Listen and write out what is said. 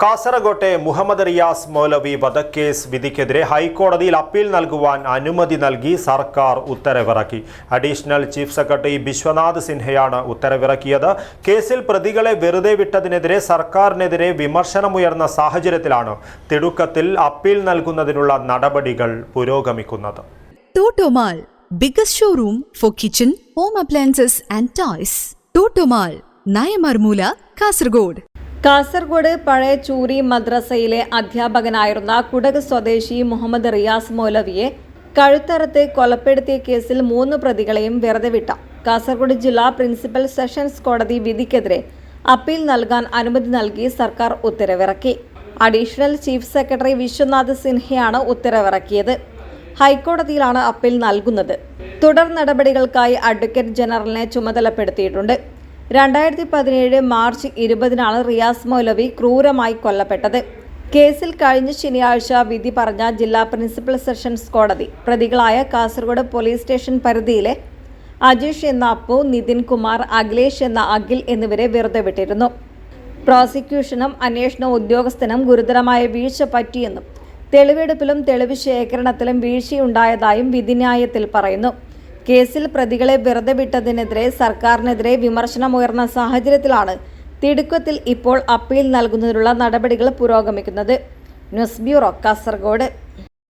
കാസർകോട്ടെ മുഹമ്മദ് റിയാസ് മൗലവി വധക്കേസ് വിധിക്കെതിരെ ഹൈക്കോടതിയിൽ അപ്പീൽ നൽകുവാൻ അനുമതി നൽകി സർക്കാർ ഉത്തരവിറക്കി അഡീഷണൽ ചീഫ് സെക്രട്ടറി ബിശ്വനാഥ് സിൻഹയാണ് ഉത്തരവിറക്കിയത് കേസിൽ പ്രതികളെ വെറുതെ വിട്ടതിനെതിരെ സർക്കാരിനെതിരെ വിമർശനമുയർന്ന സാഹചര്യത്തിലാണ് തിടുക്കത്തിൽ അപ്പീൽ നൽകുന്നതിനുള്ള നടപടികൾ പുരോഗമിക്കുന്നത് showroom for kitchen, home appliances and. Totomal, Nayamarmoola Kasargod. Kasaragod പഴയ ചൂരി മദ്രസയിലെ അധ്യാപകനായിരുന്ന കുടക് സ്വദേശി മുഹമ്മദ് റിയാസ് മൗലവിയെ കഴുത്തറത്ത് കൊലപ്പെടുത്തിയ കേസിൽ മൂന്ന് പ്രതികളെയും വെറുതെ വിട്ട. കാസർഗോഡ് ജില്ലാ പ്രിൻസിപ്പൽ സെഷൻസ് കോടതി വിധിക്കെതിരെ അപ്പീൽ നൽകാൻ അനുമതി നൽകി സർക്കാർ ഉത്തരവിറക്കി. അഡീഷണൽ ചീഫ് സെക്രട്ടറി വിശ്വനാഥ് സിൻഹയാണ് ഉത്തരവിറക്കിയത്. ഹൈക്കോടതിയിലാണ് അപ്പീൽ നൽകുന്നത്. തുടർ നടപടികൾക്കായി അഡ്വക്കേറ്റ് ജനറലിനെ ചുമതലപ്പെടുത്തിയിട്ടുണ്ട്. രണ്ടായിരത്തി പതിനേഴ് മാർച്ച് ഇരുപതിനാണ് റിയാസ് മൗലവി ക്രൂരമായി കൊല്ലപ്പെട്ടത്. കേസിൽ കഴിഞ്ഞ ശനിയാഴ്ച വിധി പറഞ്ഞ ജില്ലാ പ്രിൻസിപ്പൽ സെഷൻസ് കോടതി പ്രതികളായ കാസർഗോഡ് പോലീസ് സ്റ്റേഷൻ പരിധിയിലെ അജീഷ് എന്ന അപ്പു നിതിൻ കുമാർ അഖിലേഷ് എന്ന അഖിൽ എന്നിവരെ വെറുതെ വിട്ടിരുന്നു. പ്രോസിക്യൂഷനും അന്വേഷണ ഉദ്യോഗസ്ഥനും ഗുരുതരമായ വീഴ്ച പറ്റിയെന്നും തെളിവെടുപ്പിലും തെളിവ് ശേഖരണത്തിലും വീഴ്ചയുണ്ടായതായും വിധിന്യായത്തിൽ പറയുന്നു. കേസിൽ പ്രതികളെ വെറുതെ വിട്ടതിനെതിരെ സർക്കാരിനെതിരെ വിമർശനമുയർന്ന സാഹചര്യത്തിലാണ് തിടുക്കത്തിൽ ഇപ്പോൾ അപ്പീൽ നൽകുന്നതിനുള്ള നടപടികൾ പുരോഗമിക്കുന്നത്. News bureau Kasaragod.